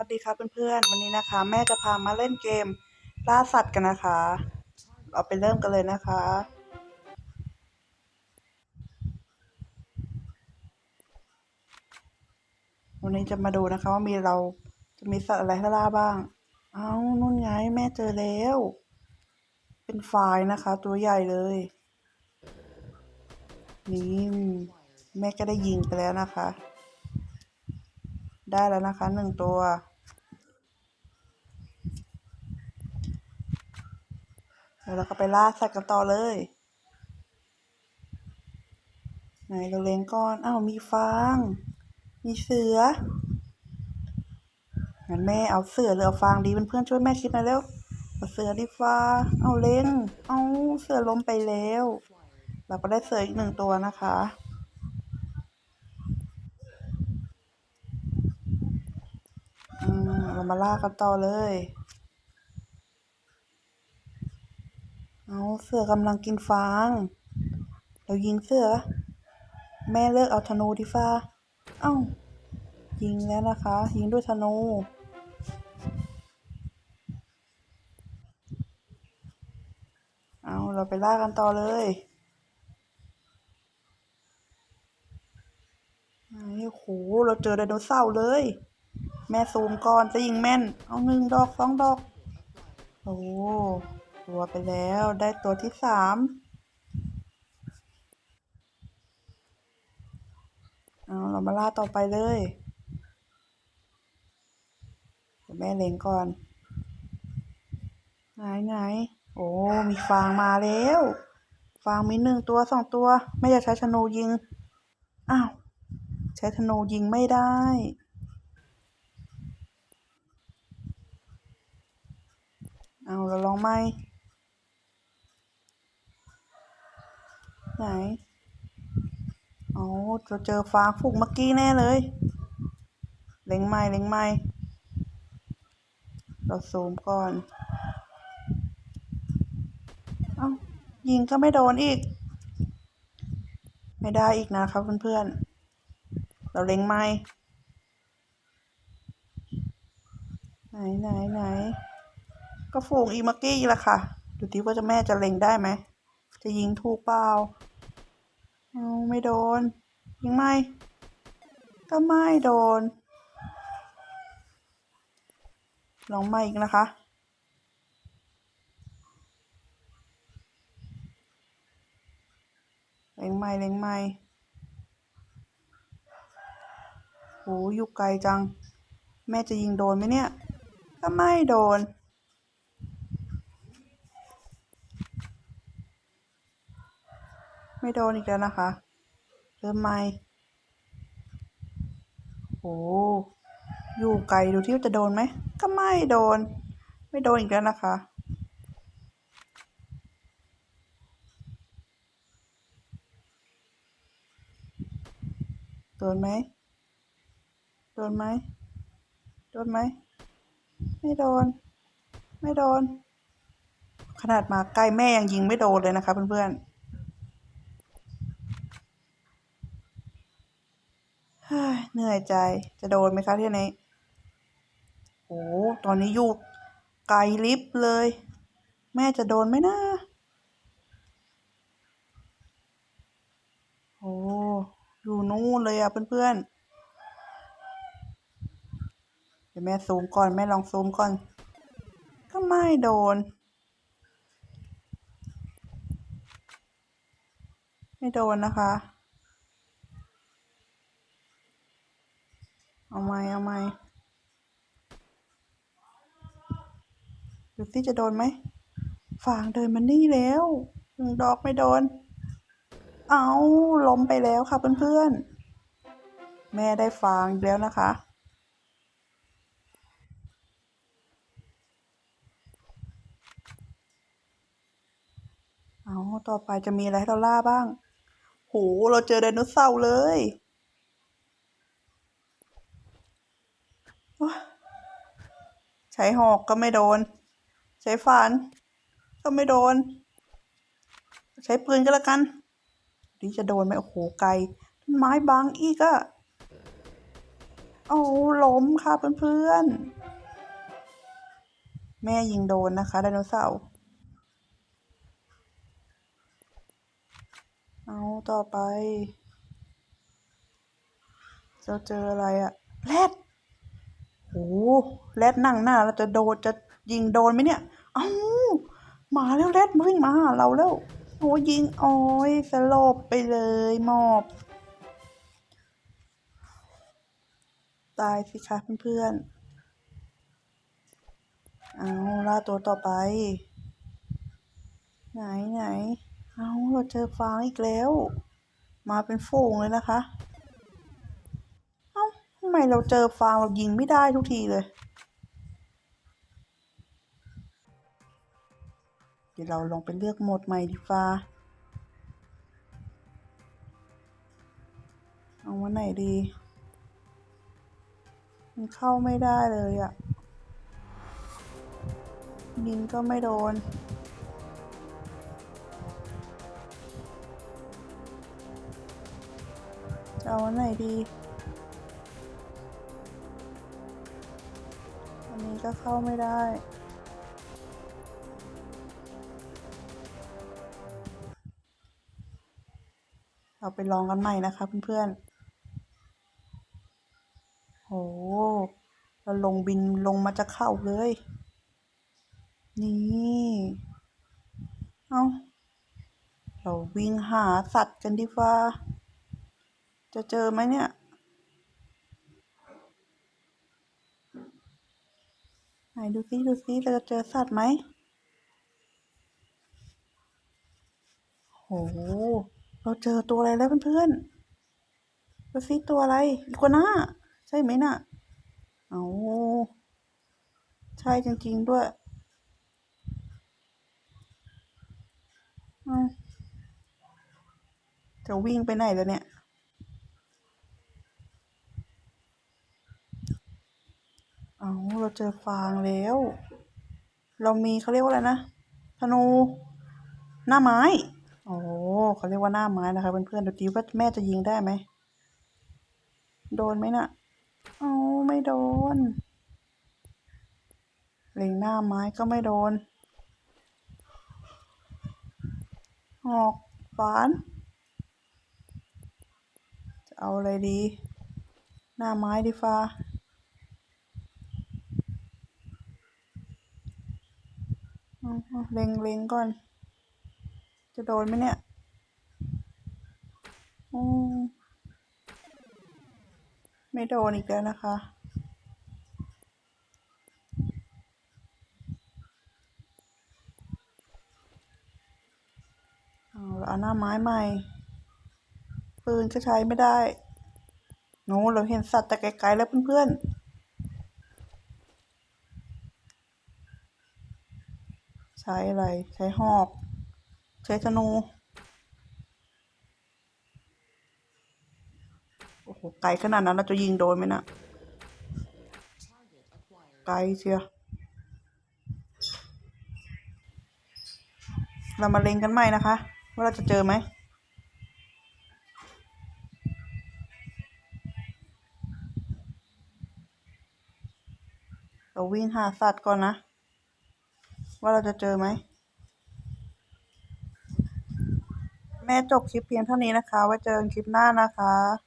วัสดีค่ะเพื่อนๆ วันนี้นะคะ แม่จะพามาเล่นเกมล่าสัตว์กันนะคะ เราไปเริ่มกันเลยนะคะ วันนี้จะมาดูนะคะว่ามีเราจะมีสัตว์อะไรให้ล่าบ้าง เอานู่นไงแม่เจอแล้ว เป็นไฟล์นะคะ ตัวใหญ่เลย นี่แม่ก็ได้ยิงไปแล้วนะคะ ได้แล้วนะคะหนึ่งตัว เดี๋ยวเราก็ไปล่าสัตว์กันต่อเลย ไหนเราเล็งก่อนอ้าวมีฟาง มีเสืองั้นแม่เอาเสือหรือเอาฟางดีเพื่อนๆช่วยแม่คิดหน่อยเร็วเอาเสือดีฟ้า เอาเล็งเอาเสือล้มไปแล้ว เราก็ได้เสืออีกหนึ่งตัวนะคะ อืมเรามาล่ากันต่อเลย เอาเสือกำลังกินฟาง เรายิงเสือ แม่เลิกเอาธนูดิฟ้า เอ้า ยิงแล้วนะคะ ยิงด้วยธนู เอาเราไปล่ากันต่อเลยไอ้โห เราเจอไดโนเสาร์เลย แม่ซูมก่อนจะยิงแม่น เอาหนึ่งดอกสองดอก โอ้ ตัวไปแล้วได้ตัวที่สามเอาเรามาล่าต่อไปเลยเดี๋ยวแม่เล็งก่อนไหนไหนโอ้มีฟางมาแล้วฟางมีหนึ่งตัวสองตัว ไม่จะใช้ธนูยิง อ้าว ใช้ธนูยิงไม่ได้ เอาเราลองไหม ไหนเอาเราเจอฟางฝูกเมื่อกี้แน่เลย เล็งไม่เล็งไม่เราซูมก่อน เอายิงก็ไม่โดนอีก ไม่ได้อีกนะครับเพื่อนๆ เราเล็งไม่ไหนไหนไหนก็ฝูงอีเมื่อกี้แหละค่ะ ดูทีว่าจะแม่จะเล็งได้ไหม จะยิงถูกเปล่า เอาไม่โดน ยิงไม่ ก็ไม่โดน ลองไม่อีกนะคะ เล็งไม่เล็งไม่โหอยู่ไกลจัง แม่จะยิงโดนไหมเนี่ย ก็ไม่โดน ไม่โดนอีกแล้วนะคะ เริ่มไม่โอ้อยู่ไกลดูที่ว่าจะโดนไหม ก็ไม่โดน ไม่โดนอีกแล้วนะคะ โดนไหม โดนไหม โดนไหม ไม่โดน ไม่โดน ขนาดมาใกล้แม่ยังยิงไม่โดนเลยนะคะเพื่อนๆ เหนื่อยใจจะโดนไหมคะที่นี้โอ้ตอนนี้อยู่ไกลลิฟต์เลย แม่จะโดนไหมนะโอ้อยู่นู่นเลยอะเพื่อนๆเดี๋ยวแม่ซูมก่อนแม่ลองซูมก่อน ก็ไม่โดน ไม่โดนนะคะ เอาไหมเอาไหมดูสิจะโดนไหมฝางเดินมานี่แล้วหนึ่งดอกไม่โดน เอาล้มไปแล้วค่ะเพื่อนๆ แม่ได้ฟางแล้วนะคะ เอาต่อไปจะมีอะไรให้เราล่าบ้าง โห เราเจอไดโนเสาร์เลยว้า ใช้หอกก็ไม่โดน ใช้ฟัน ก็ไม่โดน ใช้ปืนก็แล้วกันนี่จะโดนไหมโอ้โหไกลต้นไม้บังอีกอะโอ้ล้มค่ะเพื่อนๆ แม่ยิงโดนนะคะไดโนเสาร์เอาต่อไป จะเจออะไรอะแรด โอ้แรดนั่งหน้าเราจะโดนจะยิงโดนไหมเนี่ย เอ้ามาแล้วแรดวิ่งมาเราแล้วโอ้ยิงโอ้ยสลบไปเลยหมอบ ตายสิคะเพื่อนๆเอาล่าตัวต่อไป ไหนไหนเอาเราเจอฟางอีกแล้ว มาเป็นฝูงเลยนะคะ ไมเราเจอฟางเรายิงไม่ได้ทุกทีเลย เดี๋ยวเราลองไปเลือกโหมดใหม่ดีฟ้าเอาวันไหนดี มันเข้าไม่ได้เลยอะ่ะ ยิงก็ไม่โดนเอาวันไหนดี ก็เข้าไม่ได้ เราไปลองกันใหม่นะคะเพื่อนๆโหเราลงบินลงมาจากเข้าเลย นี่เอาเราวิ่งหาสัตว์กันดีฟ้าจะเจอไหมเนี่ย ไหนดูซิดูซิเราจะเจอสัตว์ไหมโห เราเจอตัวอะไรแล้วเพื่อนๆดูซิตัวอะไรอีกวน่าใช่ไหมน่ะ เอาใช่จริง ๆ ด้วยเอาจะวิ่งไปไหนแล้วเนี่ย เอาเราเจอฟางแล้ว เรามีเขาเรียกว่าอะไรนะธนูหน้าไม้ โอ้เขาเรียกว่าหน้าไม้นะคะเพื่อนๆดูดีว่าแม่จะยิงได้ไหม โดนไหมน่ะเอาไม่โดนเล็งหน้าไม้ก็ไม่โดนหอกฝานจะเอาอะไรดี หน้าไม้ดีฟ้า เล็งเล็งก่อน จะโดนไหมเนี่ยอืมไม่โดนอีกแล้วนะคะ เอาละเอาหน้าไม้ใหม่ ปืนก็ใช้ไม่ได้โน้เราเห็นสัตว์แต่ไกลๆแล้วเพื่อนๆ ใช้อะไร ใช้หอก ใช้ธนู โอ้โห ไกลขนาดนั้นเราจะยิงโดนไหมนะไกลเชียวเรามาเล็งกันใหม่นะคะ ว่าเราจะเจอไหมเราวิ่งหาสัตว์ก่อนนะ ว่าเราจะเจอไหม แม่จบคลิปเพียงเท่านี้นะคะ ไว้เจอกันคลิปหน้านะคะ